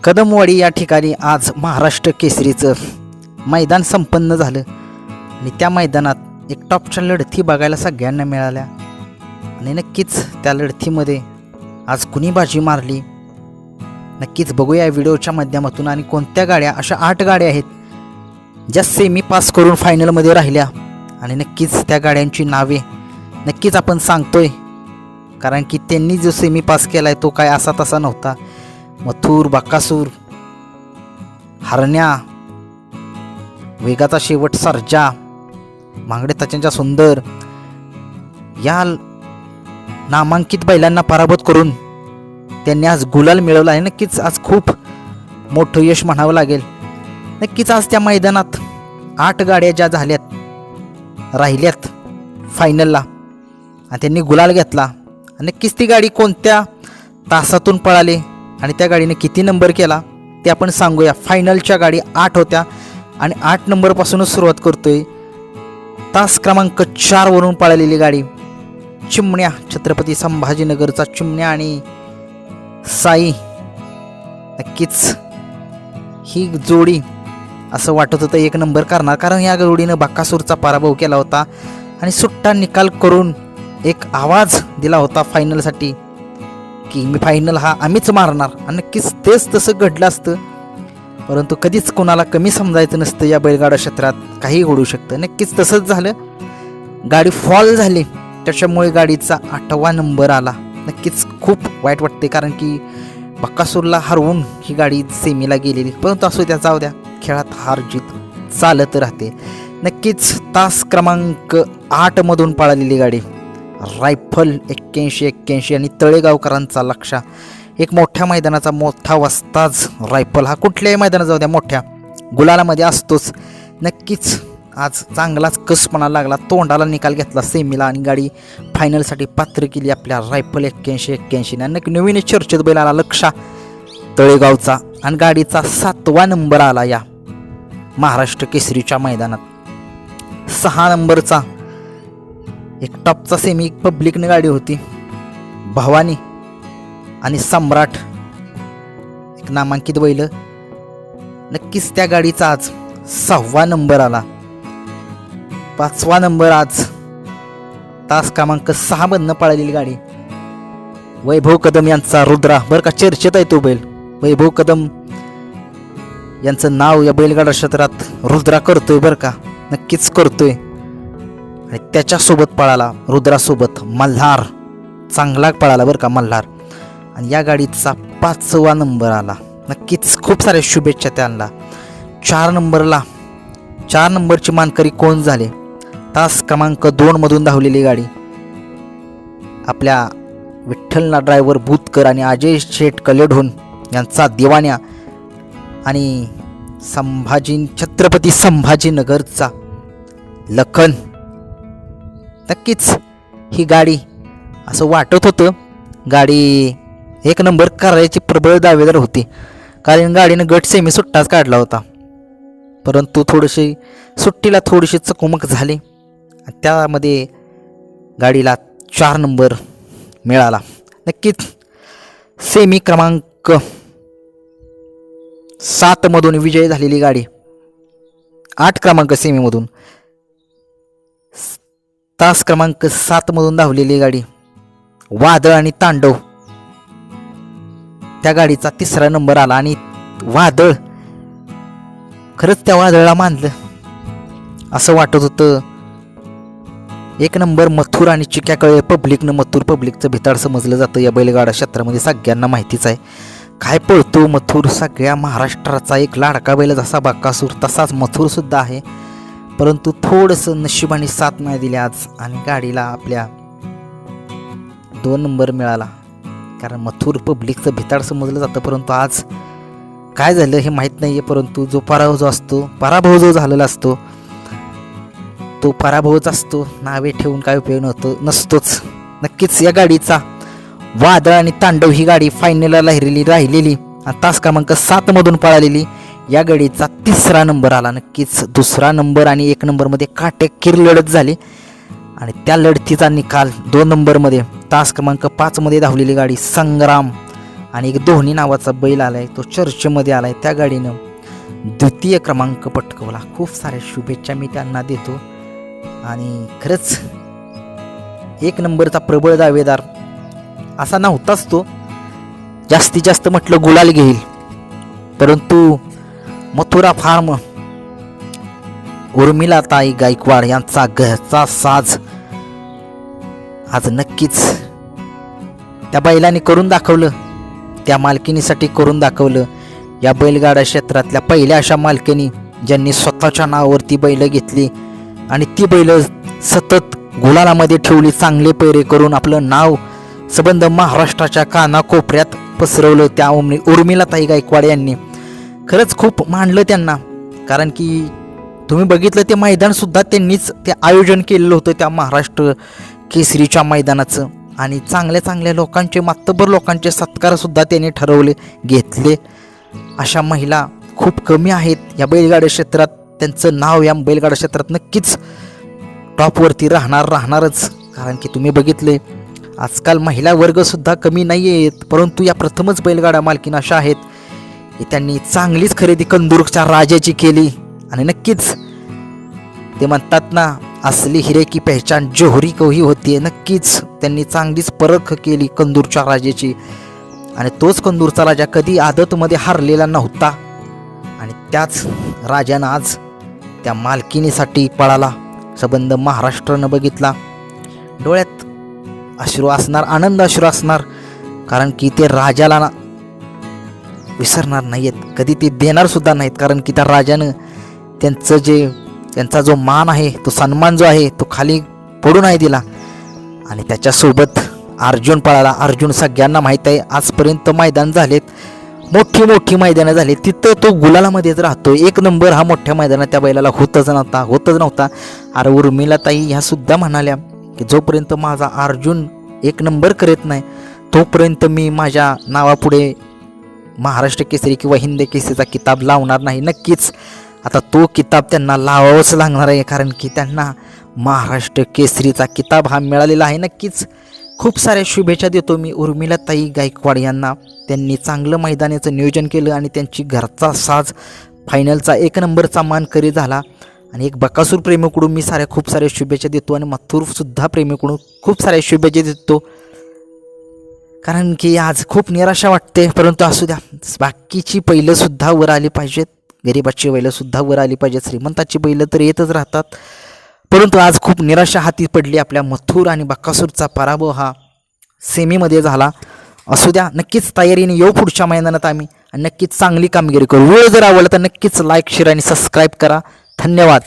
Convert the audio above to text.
कदमवाडी या ठिकाणी आज महाराष्ट्र केसरीचं मैदान संपन्न झालं. आणि त्या मैदानात एक टॉपच्या लढती बघायला सगळ्यांना मिळाल्या. आणि नक्कीच त्या लढतीमध्ये आज कुणी बाजी मारली? नक्कीच बघूया व्हिडिओच्या माध्यमातून आणि कोणत्या गाड्या अशा आठ गाड्या आहेत ज्या सेमी पास करून फायनलमध्ये राहिल्या. आणि नक्कीच त्या गाड्यांची नावे नक्कीच आपण सांगतोय. कारण की त्यांनी जो सेमी पास केला आहे तो काय असा तसा नव्हता. मथुर बाकासूर हरण्या वेगाचा शेवट सर्जा मांगडे ताच्यांच्या सुंदर या नामांकित बैलांना पराभूत करून त्यांनी आज गुलाल मिळवला आहे. नक्कीच आज खूप मोठं यश म्हणावं लागेल. नक्कीच आज त्या मैदानात आठ गाड्या ज्या झाल्यात राहिल्यात फायनलला आणि त्यांनी गुलाल घेतला. नक्कीच ती गाडी कोणत्या तासातून पळाली? आणि त्या गाडीने किती नंबर केला ते आपण सांगूया. फायनलच्या गाडी आठ होत्या आणि आठ नंबरपासूनच सुरुवात करतोय. तास क्रमांक चारवरून पळालेली गाडी. चिमण्या छत्रपती संभाजीनगरचा चिमण्या आणि साई. नक्कीच ही जोडी असं वाटत होतं एक नंबर करणार. कारण या जोडीनं बाकासूरचा पराभव केला होता आणि सुट्टा निकाल करून एक आवाज दिला होता फायनलसाठी की मी फायनल हा आम्हीच मारणार. आणि नक्कीच तेच तसं घडलं असतं. परंतु कधीच कोणाला कमी समजायचं नसतं या बैलगाडा क्षेत्रात. काही घडू शकतं. नक्कीच तसंच झालं. गाडी फॉल झाली. त्याच्यामुळे गाडीचा आठवा नंबर आला. नक्कीच खूप वाईट वाटते कारण की बक्कासूरला हरवून ही गाडी सेमीला गेलेली. परंतु असो त्या जाऊ द्या. खेळात हार जीत चालत राहते. नक्कीच तास क्रमांक आठमधून पळालेली गाडी. रायफल एक्क्याऐंशी एक्क्याऐंशी आणि तळेगावकरांचा लक्षा एक मोठ्या मैदानाचा मोठा वस्ताज रायफल. हा कुठल्याही मैदानात जाऊ द्या मोठ्या. गुलालामध्ये असतोच. नक्कीच आज चांगलाच कसपणा लागला. तोंडाला निकाल घेतला सेमीला आणि गाडी फायनलसाठी पात्र केली आपल्या रायफल एक्क्याऐंशी एक्क्याऐंशीने. आणि नक्की नवीन चर्चेत बैल आला लक्षा तळेगावचा आणि गाडीचा सातवा नंबर आला या महाराष्ट्र केसरीच्या मैदानात. सहा नंबरचा एक टॉपचा सेमी एक पब्लिकने गाडी होती. भवानी आणि सम्राट. एक नामांकित बैल. नक्कीच त्या गाडीचा आज सहावा नंबर आला. पाचवा नंबर आज तास क्रमांक सहा मधनं पळालेली गाडी. वैभव कदम यांचा रुद्रा. बरं का चर्चेत आहे तो बैल. वैभव कदम यांचं नाव या बैलगाडा क्षेत्रात रुद्रा करतोय बरं का. नक्कीच करतोय. आणि त्याच्यासोबत पळाला रुद्रासोबत मल्हार. चांगला पळाला बरं का मल्हार. आणि या गाडीचा पाचवा नंबर आला. नक्कीच खूप साऱ्या शुभेच्छा त्यांना. चार नंबरला. चार नंबरची मानकरी कोण झाले? तास क्रमांक दोनमधून धावलेली गाडी. आपल्या विठ्ठलना ड्रायव्हर भूतकर आणि अजय शेठ कलेढोन यांचा दिवाण्या आणि संभाजी छत्रपती संभाजीनगरचा लखन. नक्कीच ही गाडी असं वाटत होतं. गाडी एक नंबर करायची प्रबळ दावेदार होती. कारण गाडीनं गट सेमी सुट्टाच काढला होता. परंतु थोडीशी सुट्टीला थोडीशी चकमक झाली. आणि त्यामध्ये गाडीला चार नंबर मिळाला. नक्कीच सेमी क्रमांक सातमधून विजय झालेली गाडी. आठ क्रमांक सेमीमधून तास क्रमांक सातमधून धावलेली गाडी. वादळ आणि तांडव. त्या गाडीचा तिसरा नंबर आला आणि वादळ. खरंच त्या वादळाला मानलं. असं वाटत होतं. एक नंबर मथुर आणि चिक्याकळे पब्लिकनं मथुर पब्लिकचं भिताड समजलं जातं. या बैलगाडा क्षेत्रामध्ये सगळ्यांना माहितीच आहे. काय पळतो मथुर? सगळ्या महाराष्ट्राचा एक लाडका बैल जसा बाकासूर तसाच मथुर सुद्धा आहे. परंतु थोडंसं नशिबाने साथ नाही दिली आज आणि गाडीला आपल्या दोन नंबर मिळाला. कारण मथुर पब्लिकचं भिताड समजलं जातं परंतु आज काय झालं हे माहीत नाही आहे परंतु जो पराभव जो असतो पराभव जो झालेला असतो तो पराभवच असतो. नावे ठेवून काय उपयोग नव्हतो नसतोच. नक्कीच या गाडीचा वादळ आणि तांडव ही गाडी फायनलला राहिलेली राहिलेली. आणि तास क्रमांक सातमधून पळालेली. या गाडीचा तिसरा नंबर आला. नक्कीच दुसरा नंबर आणि एक नंबरमध्ये काटेकीर लढत झाली. आणि त्या लढतीचा निकाल दोन नंबरमध्ये तास क्रमांक पाचमध्ये धावलेली गाडी संग्राम आणि एक धोनी नावाचा बैल आलाय तो चर्चमध्ये आलाय. त्या गाडीनं द्वितीय क्रमांक पटकवला. खूप साऱ्या शुभेच्छा मी त्यांना देतो. आणि खरंच एक नंबरचा प्रबळ दावेदार असा नव्हताच तो. जास्तीत जास्त म्हटलं गुलाल घेईल. परंतु मथुरा फार्म. उर्मिलाताई गायकवाड यांचा घरचा साज. आज नक्कीच त्या बैलाने करून दाखवलं. त्या मालकिनीसाठी करून दाखवलं. या बैलगाडा क्षेत्रातल्या पहिल्या अशा मालकिनी ज्यांनी स्वतःच्या नावावरती बैलं घेतली आणि ती बैलं सतत गुलालामध्ये ठेवली चांगले पैरे करून आपलं नाव सबंध महाराष्ट्राच्या कानाकोपऱ्यात पसरवलं. त्या उर्मिलाताई गायकवाड यांनी खरंच खूप मानलं त्यांना. कारण की तुम्ही बघितलं ते मैदानसुद्धा त्यांनीच ते आयोजन केलेलं होतं त्या महाराष्ट्र केसरीच्या मैदानाचं. आणि चांगल्या चांगल्या लोकांचे मातबर लोकांचे सत्कारसुद्धा त्यांनी ठरवले घेतले. अशा महिला खूप कमी आहेत. या बैलगाड्या क्षेत्रात त्यांचं नाव या बैलगाडा क्षेत्रात नक्कीच टॉपवरती राहणार राहणारच. कारण की तुम्ही बघितले आजकाल महिला वर्गसुद्धा कमी नाही आहेत परंतु या प्रथमच बैलगाडा मालकीन अशा आहेत. की त्यांनी चांगलीच खरेदी कंदूरच्या राजाची केली. आणि नक्कीच ते म्हणतात ना असली हिरे की पहचान जोहरी कोही होती नक्कीच त्यांनी चांगलीच परख केली कंदूरच्या राजाची. आणि तोच कंदूरचा राजा कधी आदतमध्ये हारलेला नव्हता. आणि त्याच राजानं आज त्या मालकिनीसाठी पळाला. संबंध महाराष्ट्रानं बघितला. डोळ्यात अश्रू असणार आनंद अश्रू असणार. कारण की ते राजाला ना विसरणार नाही आहेत कधी ते देणार सुद्धा नाहीत कारण की त्या राजानं त्यांचं जे त्यांचा जो मान आहे तो सन्मान जो आहे तो खाली पडू नाही दिला. आणि त्याच्यासोबत अर्जुन पळाला. अर्जुन सगळ्यांना माहीत आहे आजपर्यंत मैदान झालेत मोठी मोठी मैदानं झाली तिथं तो गुलालामध्येच राहतो एक नंबर हा मोठ्या मैदानात त्या बैलाला होतच नव्हता होतच नव्हता. अरे उर्मिला ताई ह्या सुद्धा म्हणाल्या की जोपर्यंत माझा अर्जुन एक नंबर करत नाही तोपर्यंत मी माझ्या नावापुढे महाराष्ट्र केसरी किंवा हिंद केसरीचा किताब लावणार नाही नक्कीच. आता तो किताब त्यांना लावावाच लागणार आहे कारण की त्यांना महाराष्ट्र केसरीचा किताब हा मिळालेला आहे नक्कीच. खूप साऱ्या शुभेच्छा देतो मी उर्मिलाताई गायकवाड यांना. त्यांनी चांगलं मैदानाचं नियोजन केलं आणि त्यांची घरचा साज फायनलचा एक नंबरचा मानकरी झाला. आणि एक बकासूर प्रेमीकडून मी साऱ्या खूप साऱ्या शुभेच्छा देतो आणि मथुरसुद्धा प्रेमीकडून खूप साऱ्या शुभेच्छा देतो. कारण की आज खूप निराशा वाटते परंतु असू द्या. बाकीची बैलंसुद्धा वर आली पाहिजेत. गरिबाची बैलंसुद्धा वर आली पाहिजेत. श्रीमंताची बैलं तर येतच राहतात. परंतु आज खूप निराशा हाती पडली आपल्या मथुर आणि बक्कासूरचा पराभव हा सेमीमध्ये झाला. असू द्या नक्कीच तयारीने येऊ पुढच्या मैदानात आम्ही. आणि नक्कीच चांगली कामगिरी करू. वेळ जर आवडला तर नक्कीच लाईक शेअर आणि सबस्क्राईब करा. धन्यवाद.